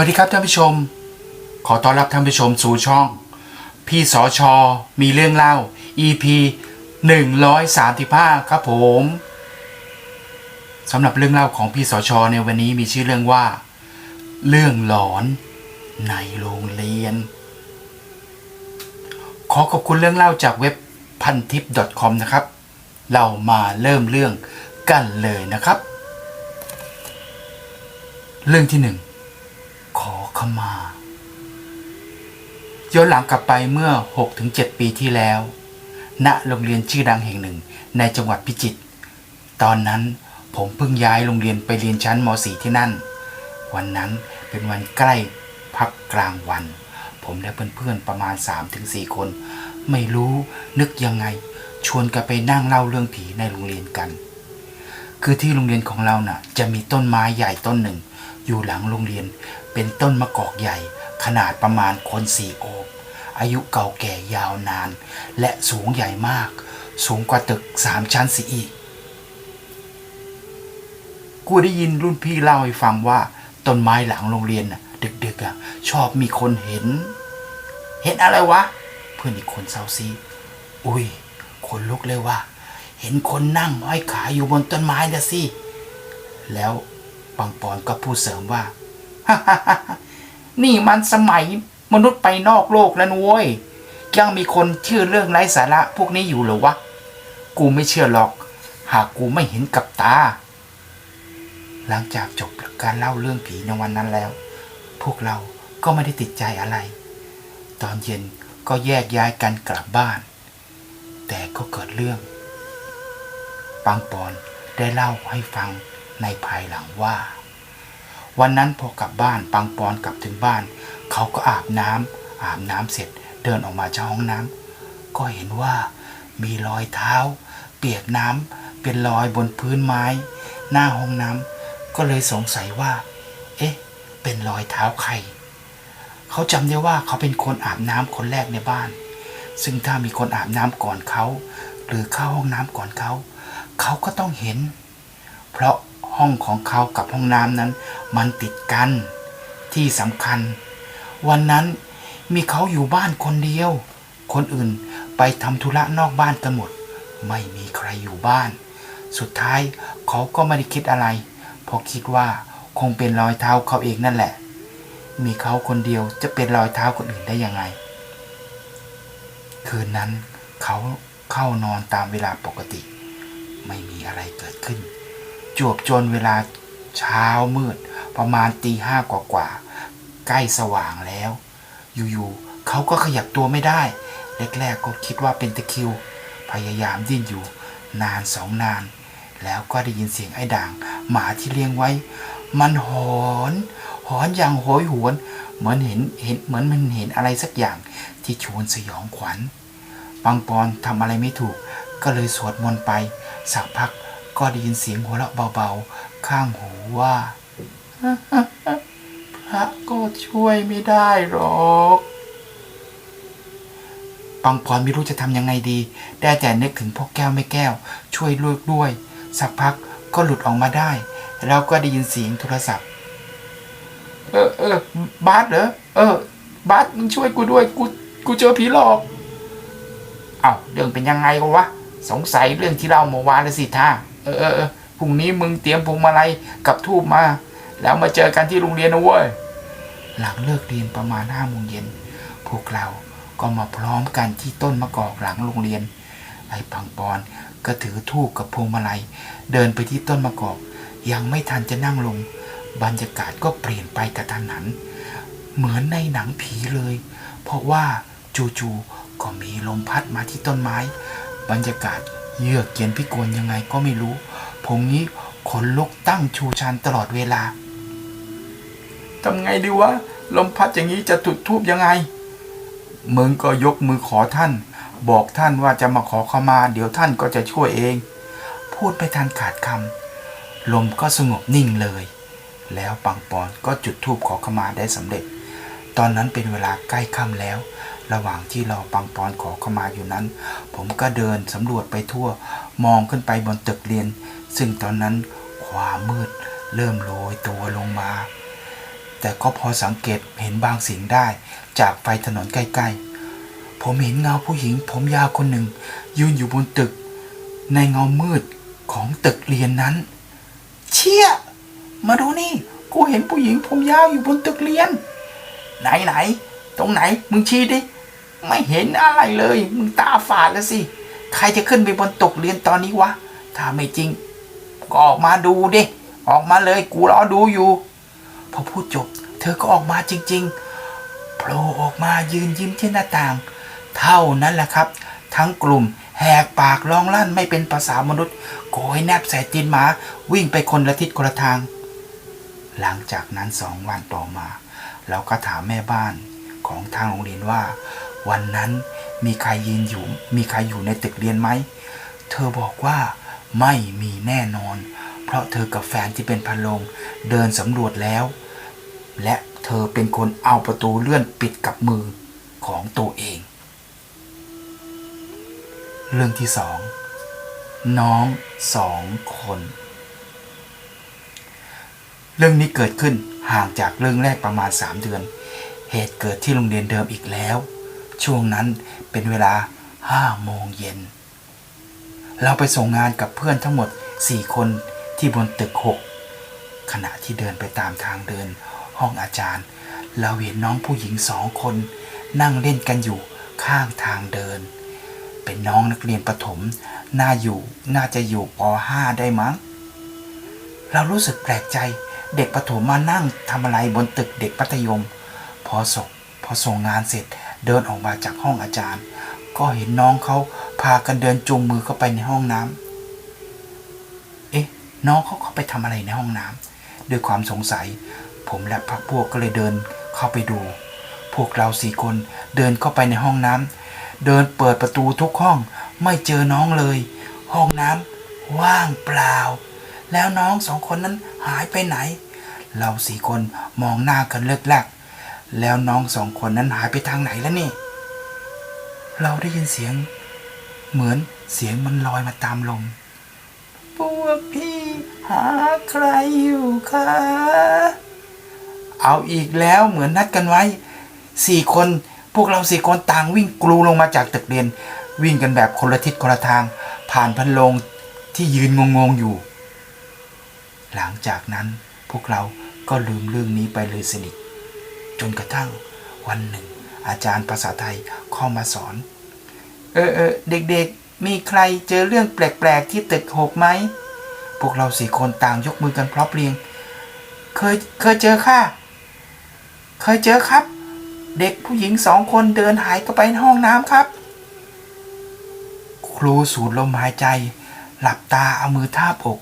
วัสดีครับท่านผู้ชม ขอต้อนรับท่านผู้ชมสู่ช่อง พี่สอชอมีเรื่องเล่า EP 135 ครับผมสำหรับเรื่องเล่าของพี่สอชอในวันนี้มีชื่อเรื่องว่า เรื่องหลอนในโรงเรียน ขอขอบคุณเรื่องเล่าจากเว็บพันทิป .com นะครับ เรามาเริ่มเรื่องกันเลยนะครับ เรื่องที่หนึ่ง ขอขมาย้อนหลังกลับไปเมื่อ 6-7 ปีที่แล้ว ณโรงเรียนชื่อดังแห่งหนึ่งในจังหวัดพิจิตรตอนนั้นผมเพิ่งย้ายโรงเรียนไปเรียนชั้นม .4 ที่นั่น วันนั้นเป็นวันใกล้พักกลางวัน ผมและเพื่อนๆประมาณ 3-4 คน ไม่รู้นึกยังไง ชวนกันไปนั่งเล่าเรื่องผีในโรงเรียนกัน คือที่โรงเรียนของเราน่ะ จะมีต้นไม้ใหญ่ต้นหนึ่ง อยู่หลังโรงเรียน เป็นต้นมะกอกใหญ่ ขนาดประมาณคนสี่โอบ อายุเก่าแก่ยาวนาน และสูงใหญ่มาก สูงกว่าตึกสามชั้นสีอีก กูได้ยินรุ่นพี่เล่าให้ฟังว่า ต้นไม้หลังโรงเรียนน่ะดึกๆอะชอบมีคนเห็น เห็นอะไรวะ เพื่อนอีกคนเศร้าซีอุ้ยคนลุกเลยว่า เห็นคนนั่งห้อยขาอยู่บนต้นไม้นะสิแล้วปังปอนก็พูดเสริมว่า นี่มันสมัยมนุษย์ไปนอกโลกแล้วนุ้ยยังมีคนเชื่อเรื่องไร้สาระพวกนี้อยู่หรอวะ กูไม่เชื่อหรอก หากกูไม่เห็นกับตา หลังจากจบการเล่าเรื่องผีในวันนั้นแล้ว พวกเราก็ไม่ได้ติดใจอะไร ตอนเย็นก็แยกย้ายกันกลับบ้าน แต่ก็เกิดเรื่อง ปังปอนได้เล่าให้ฟังในภายหลังว่า วันนั้นพอกลับบ้านปังปอนกลับถึงบ้าน เขาก็อาบน้ำอาบน้ำเสร็จเดินออกมาจากห้องน้ำก็เห็นว่ามีรอยเท้า เปียกน้ำเป็นรอยบนพื้นไม้ หน้าห้องน้ำก็เลยสงสัยว่า เอ๊ะ เป็นรอยเท้าใคร เขาจำได้ว่าเขาเป็นคนอาบน้ำคนแรกในบ้าน ซึ่งถ้ามีคนอาบน้ำก่อนเขา หรือเข้าห้องน้ำก่อนเขา เขาก็ต้องเห็น เพราะ ห้องของเขากับห้องน้ำนั้น มันติดกัน ที่สำคัญ วันนั้นมีเขาอยู่บ้านคนเดียว คนอื่นไปทำธุระนอกบ้านกันหมด ไม่มีใครอยู่บ้าน สุดท้ายเขาก็ไม่ได้คิดอะไรเพราะคิดว่าคงเป็นรอยเท้าเขาเองนั่นแหละ มีเขาคนเดียวจะเป็นรอยเท้าคนอื่นได้ยังไง คืนนั้นเขาเข้านอนตามเวลาปกติ ไม่มีอะไรเกิดขึ้น จวบจนเวลาเช้ามืด ประมาณตีห้ากว่าๆใกล้สว่างแล้ว อยู่ๆเขาก็ขยับตัวไม่ได้ แรกๆก็คิดว่าเป็นตะคิว พยายามดิ้นอยู่ นานสองนาน แล้วก็ได้ยินเสียงไอ้ด่าง หมาที่เลี้ยงไว้ มันหอนหอนอย่างโหยหวน เหมือนเห็นเห็นเหมือนมันเห็นอะไรสักอย่างที่ชวนสยองขวัญปังปอนทำอะไรไม่ถูก ก็เลยสวดมนต์ไป สักพัก ก็ได้ยินเสียงหัวเราะเบาๆ ข้างหูว่า พระก็ช่วยไม่ได้หรอกปังปอนไม่รู้จะทำยังไงดี ได้แต่นึกถึงพ่อแก้วไม่แก้ว ช่วยลูกด้วย สักพักก็หลุดออกมาได้ แล้วก็ได้ยินเสียงโทรศัพท์ เออเออบาสเหรอ เออบาสมึงช่วยกูด้วย กู กูเจอผีหลอก เอา้าเรื่องเป็นยังไงกันวะ สงสัยเรื่องที่เราเมื่อวานเลยสิท่า เออเออพรุ่งนี้มึงเตรียมพวงมาลัยกับทูบมา แล้วมาเจอกันที่โรงเรียนนะเว้ยหลังเลิกเรียนประมาณห้าโมงเย็นพวกเราก็มาพร้อมกันที่ต้นมะกอกหลังโรงเรียน ไอ้ปังปอนก็ถือทูบกับพวงมาลัย เดินไปที่ต้นมะกอก ยังไม่ทันจะนั่งลง บรรยากาศก็เปลี่ยนไปกระทันหัน เหมือนในหนังผีเลย เพราะว่าจู่ๆก็มีลมพัดมาที่ต้นไม้ บรรยากาศ เยือกเย็นพิกลยังไงก็ไม่รู้ ผมนี้ขนลุกตั้งชูชันตลอดเวลาทำไงดีวะ ลมพัดอย่างนี้จะจุดทูบยังไงมึงก็ยกมือขอท่าน บอกท่านว่าจะมาขอขมา เดี๋ยวท่านก็จะช่วยเอง พูดไม่ทันขาดคำลมก็สงบนิ่งเลย แล้วปังปอนก็จุดธูปขอขมาได้สำเร็จ ตอนนั้นเป็นเวลาใกล้ค่ำแล้ว ระหว่างที่เรอปังปอนขอเข้ามาอยู่นั้น ผมก็เดินสำรวจไปทั่ว มองขึ้นไปบนตึกเรียน ซึ่งตอนนั้นความมืดเริ่มโรยตัวลงมาแแต่ก็พอสังเกตเห็นบางสิ่งได้ จากไฟถนนใกล้ๆ ผมเห็นเงาผู้หญิง ผมยาวคนหนึ่ง ยืนอยู่บนตึก ในเงามืดของตึกเรียนนั้น เชี่ย มาดูนี่ กูเห็นผู้หญิงผมยาวอยู่บนตึกเรียน ไหนไหน ตรงไหน มึงชี้ดิ ไม่เห็นอะไรเลย มึงตาฝาดแล้วสิ ใครจะขึ้นไปบนตึกเรียนตอนนี้วะ ถ้าไม่จริง ก็ออกมาดูดิ ออกมาเลย กูรอดูอยู่ พอพูดจบ เธอก็ออกมาจริง ๆ โผล่ออกมายืนยิ้มที่หน้าต่าง เท่านั้นแหละครับ ทั้งกลุ่มแหกปากร้องลั่นไม่เป็นภาษามนุษย์โกยแนบใส่ตีนหมา วิ่งไปคนละทิศคนละทาง หลังจากนั้นสองวันต่อมา เราก็ถามแม่บ้านของทางโรงเรียนว่า วันนั้นมีใครยืนอยู่ มีใครอยู่ในตึกเรียนไหม เธอบอกว่าไม่มีแน่นอน เพราะเธอกับแฟนที่เป็นพันโลงเดินสำรวจแล้ว และเธอเป็นคนเอาประตูเลื่อนปิดกับมือของตัวเอง เรื่องที่สองน้องสองคน เรื่องนี้เกิดขึ้นห่างจากเรื่องแรกประมาณ 3 เดือน เหตุเกิดที่โรงเรียนเดิมอีกแล้ว ช่วงนั้นเป็นเวลา5โมงเย็น เราไปส่งงานกับเพื่อนทั้งหมด4คนที่บนตึก6ขณะที่เดินไปตามทางเดินห้องอาจารย์ เราเห็นน้องผู้หญิงสองคน นั่งเล่นกันอยู่ข้างทางเดิน เป็นน้องนักเรียนประถมน่าอยู่น่าจะอยู่ป .5 ได้มั้ง เรารู้สึกแปลกใจเด็กประถมมานั่งทำอะไรบนตึกเด็กมัธยม พอส่งพอส่งงานเสร็จ เดินออกมาจากห้องอาจารย์ ก็เห็นน้องเขาพากันเดินจูงมือเข้าไปในห้องน้ำเอ๊ะ น้องเขาเข้าไปทำอะไรในห้องน้ำด้วยความสงสัย ผมและพักพวกก็เลยเดินเข้าไปดู พวกเราสี่คนเดินเข้าไปในห้องน้ำเดินเปิดประตูทุกห้อง ไม่เจอน้องเลย ห้องน้ำว่างเปล่า แล้วน้องสองคนนั้นหายไปไหน เราสี่คนมองหน้ากันเลิกแลก แล้วน้องสองคนนั้นหายไปทางไหนแล้วนี่ เราได้ยินเสียง เหมือนเสียงมันลอยมาตามลม พวกพี่หาใครอยู่คะ เอาอีกแล้วเหมือนนัดกันไว้สี่คน พวกเราสี่คนต่างวิ่งกลูลงมาจากตึกเรียน วิ่งกันแบบคนละทิศคนละทาง ผ่านพันโลงที่ยืนงงๆอยู่ หลังจากนั้นพวกเราก็ลืมเรื่องนี้ไปเลยสนิท จนกระทั่งวันหนึ่ง อาจารย์ภาษาไทยเข้ามาสอน เออเออเด็กๆ มีใครเจอเรื่องแปลกๆ ที่ตึกหกไหม พวกเราสี่คนต่างยกมือกันพร้อมเพรียง เคยเคยเจอค่ะ เคยเจอครับ เด็กผู้หญิงสองคนเดินหายเข้าไปในห้องน้ำครับ ครูสูดลมหายใจ หลับตาเอามือทาบอก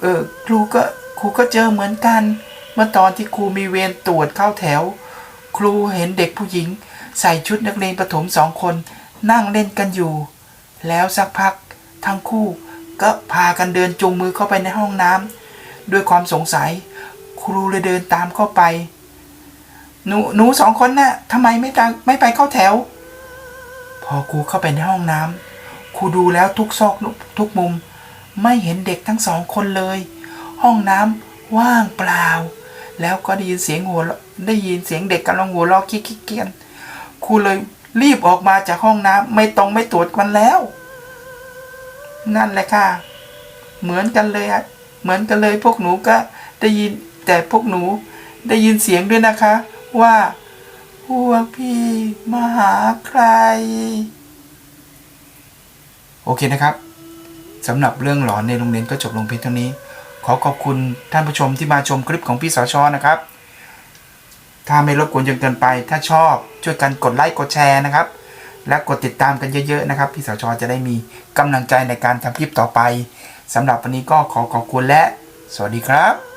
เออครูก็ครูก็เจอเหมือนกัน เมื่อตอนที่ครูมีเวรตรวจเข้าแถว ครูเห็นเด็กผู้หญิง ใส่ชุดนักเรียนประถมสองคน นั่งเล่นกันอยู่ แล้วสักพัก ทั้งคู่ก็พากันเดินจูงมือเข้าไปในห้องน้ำด้วยความสงสัย ครูเลยเดินตามเข้าไป หนูหนูสองคนน่ะทำไมไม่ตาไม่ไปเข้าแถว พอครูเข้าไปในห้องน้ำครูดูแล้วทุกซอกทุกมุม ไม่เห็นเด็กทั้งสองคนเลย ห้องน้ำว่างเปล่า แล้วก็ได้ยินเสียงหัวได้ยินเสียงเด็กกำลังหัวเราะคิกเกียนครูเลยรีบออกมาจากห้องน้ำไม่ตรงไม่ตรวจมันแล้ว นั่นแหละค่ะ เหมือนกันเลยอะเหมือนกันเลยพวกหนูก็ได้ยินแต่พวกหนูได้ยินเสียงด้วยนะคะ ว่าพวกพี่มาหาใคร โอเคนะครับสำหรับเรื่องหลอนในโรงเรียนก็จบลงเพียงเท่านี้ ขอขอบคุณท่านผู้ชมที่มาชมคลิปของพี่สชนะครับ ถ้าไม่รบกวนจนเกินไป ถ้าชอบช่วยกันกดไลค์กดแชร์นะครับ และกดติดตามกันเยอะๆนะครับ พี่สชจะได้มีกำลังใจในการทำคลิปต่อไปสำหรับวันนี้ก็ขอขอบคุณและ สวัสดีครับ